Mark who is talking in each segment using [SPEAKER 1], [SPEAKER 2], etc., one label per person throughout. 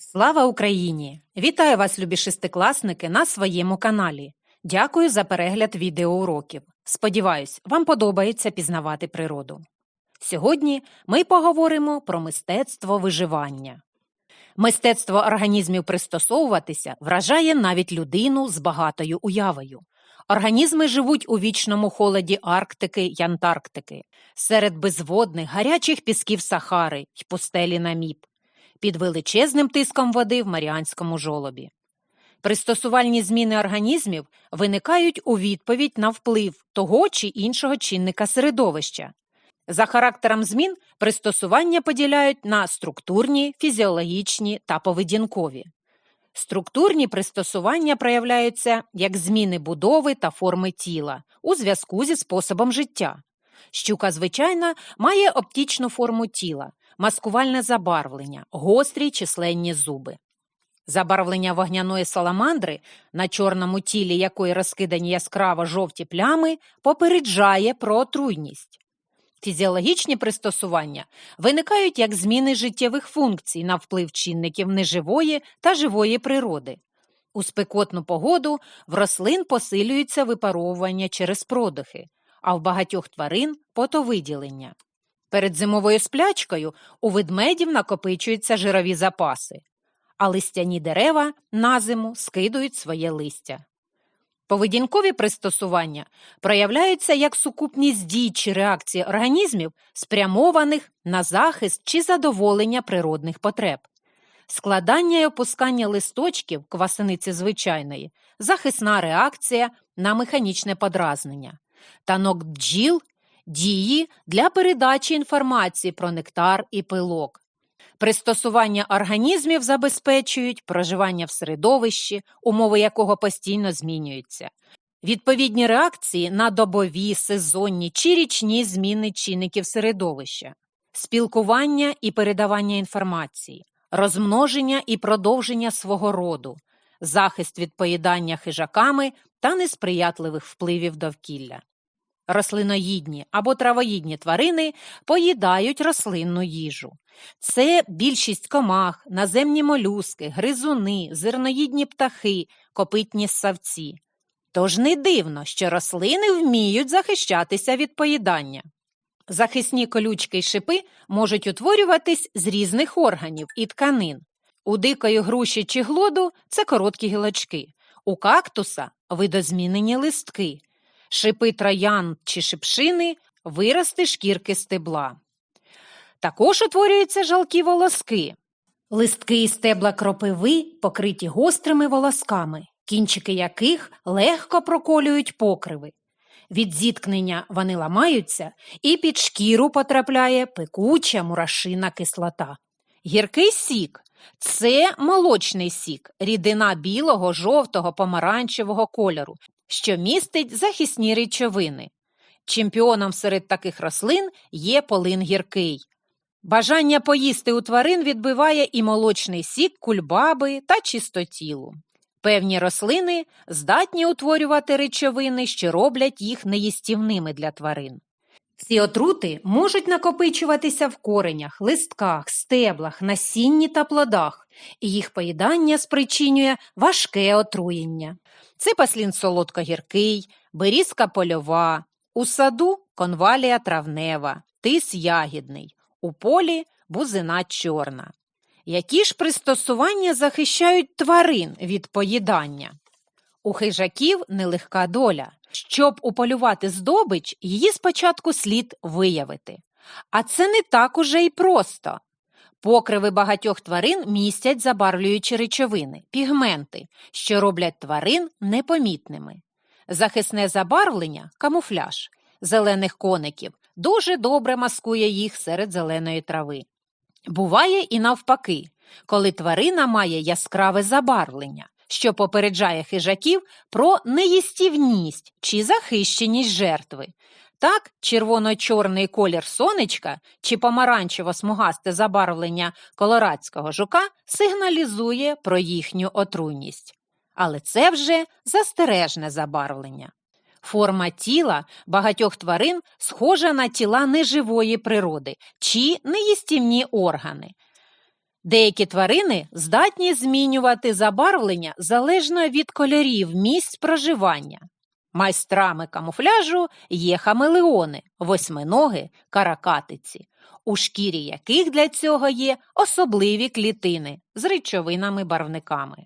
[SPEAKER 1] Слава Україні! Вітаю вас, любі шестикласники, на своєму каналі. Дякую за перегляд відеоуроків. Сподіваюсь, вам подобається пізнавати природу. Сьогодні ми поговоримо про мистецтво виживання. Мистецтво організмів пристосовуватися вражає навіть людину з багатою уявою. Організми живуть у вічному холоді Арктики й Антарктики, серед безводних гарячих пісків Сахари й пустелі Наміб, під величезним тиском води в Маріанському жолобі. Пристосувальні зміни організмів виникають у відповідь на вплив того чи іншого чинника середовища. За характером змін пристосування поділяють на структурні, фізіологічні та поведінкові. Структурні пристосування проявляються як зміни будови та форми тіла у зв'язку зі способом життя. Щука, звичайно, має оптічну форму тіла, маскувальне забарвлення, гострі численні зуби. Забарвлення вогняної саламандри, на чорному тілі якої розкидані яскраво жовті плями, попереджає про отруйність. Фізіологічні пристосування виникають як зміни життєвих функцій на вплив чинників неживої та живої природи. У спекотну погоду в рослин посилюється випаровування через продихи, а в багатьох тварин потовиділення. Перед зимовою сплячкою у ведмедів накопичуються жирові запаси, а листяні дерева на зиму скидують своє листя. Поведінкові пристосування проявляються як сукупність дій чи реакцій організмів, спрямованих на захист чи задоволення природних потреб. Складання і опускання листочків квасениці звичайної захисна реакція на механічне подразнення, танок бджіл дії для передачі інформації про нектар і пилок. Пристосування організмів забезпечують проживання в середовищі, умови якого постійно змінюються. Відповідні реакції на добові, сезонні чи річні зміни чинників середовища, спілкування і передавання інформації, розмноження і продовження свого роду, захист від поїдання хижаками та несприятливих впливів довкілля. Рослиноїдні або травоїдні тварини поїдають рослинну їжу. Це більшість комах, наземні молюски, гризуни, зерноїдні птахи, копитні ссавці. Тож не дивно, що рослини вміють захищатися від поїдання. Захисні колючки й шипи можуть утворюватись з різних органів і тканин. У дикої груші чи глоду це короткі гілочки, у кактуса видозмінені листки шипи троян чи шипшини, вирости шкірки стебла. Також утворюються жалкі волоски. Листки і стебла кропиви покриті гострими волосками, кінчики яких легко проколюють покриви. Від зіткнення вони ламаються, і під шкіру потрапляє пекуча мурашина кислота. Гіркий сік це молочний сік, рідина білого, жовтого, помаранчевого кольору, що містить захисні речовини. Чемпіоном серед таких рослин є полин гіркий. Бажання поїсти у тварин відбиває і молочний сік, кульбаби та чистотілу. Певні рослини здатні утворювати речовини, що роблять їх неїстівними для тварин. Ці отрути можуть накопичуватися в коренях, листках, стеблах, насінні та плодах, і їх поїдання спричинює важке отруєння. Це паслін солодкогіркий, берізка польова, у саду конвалія травнева, тис ягідний, у полі бузина чорна. Які ж пристосування захищають тварин від поїдання? У хижаків нелегка доля. Щоб уполювати здобич, її спочатку слід виявити. А це не так уже й просто. Покриви багатьох тварин містять забарвлюючі речовини, пігменти, що роблять тварин непомітними. Захисне забарвлення камуфляж зелених коників дуже добре маскує їх серед зеленої трави. Буває і навпаки, коли тварина має яскраве забарвлення, що попереджає хижаків про неїстівність чи захищеність жертви. Так, червоно-чорний колір сонечка чи помаранчево-смугасте забарвлення колорадського жука сигналізує про їхню отруйність. Але це вже застережне забарвлення. Форма тіла багатьох тварин схожа на тіла неживої природи чи неїстівні органи. Деякі тварини здатні змінювати забарвлення залежно від кольорів місць проживання. Майстрами камуфляжу є хамелеони, восьминоги, каракатиці, у шкірі яких для цього є особливі клітини з речовинами-барвниками.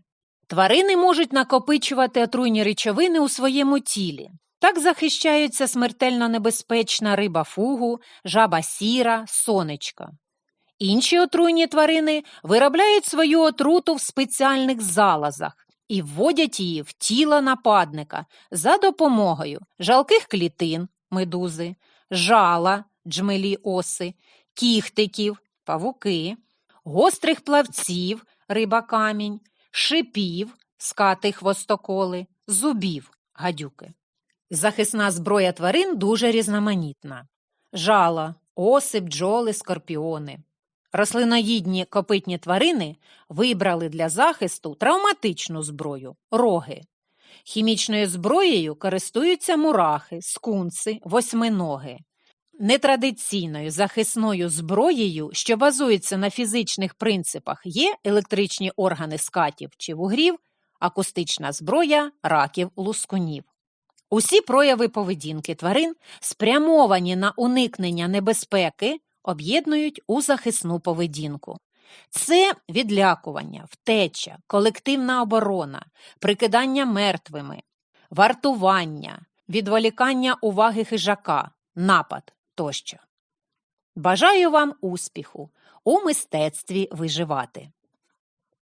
[SPEAKER 1] Тварини можуть накопичувати отруйні речовини у своєму тілі. Так захищаються смертельно небезпечна риба фугу, жаба сіра, сонечка. Інші отруйні тварини виробляють свою отруту в спеціальних залазах і вводять її в тіло нападника за допомогою жалких клітин медузи, жала джмелі оси, кіхтиків павуки, гострих плавців риба камінь, шипів скати хвостоколи, зубів гадюки. Захисна зброя тварин дуже різноманітна. Жала, оси, бджоли, скорпіони. Рослиноїдні копитні тварини вибрали для захисту травматичну зброю роги. Хімічною зброєю користуються мурахи, скунси, восьминоги. Нетрадиційною захисною зброєю, що базується на фізичних принципах, є електричні органи скатів чи вугрів, акустична зброя раків лускунів. Усі прояви поведінки тварин, спрямовані на уникнення небезпеки, об'єднують у захисну поведінку. Це відлякування, втеча, колективна оборона, прикидання мертвими, вартування, відволікання уваги хижака, напад тощо. Бажаю вам успіху у мистецтві виживати!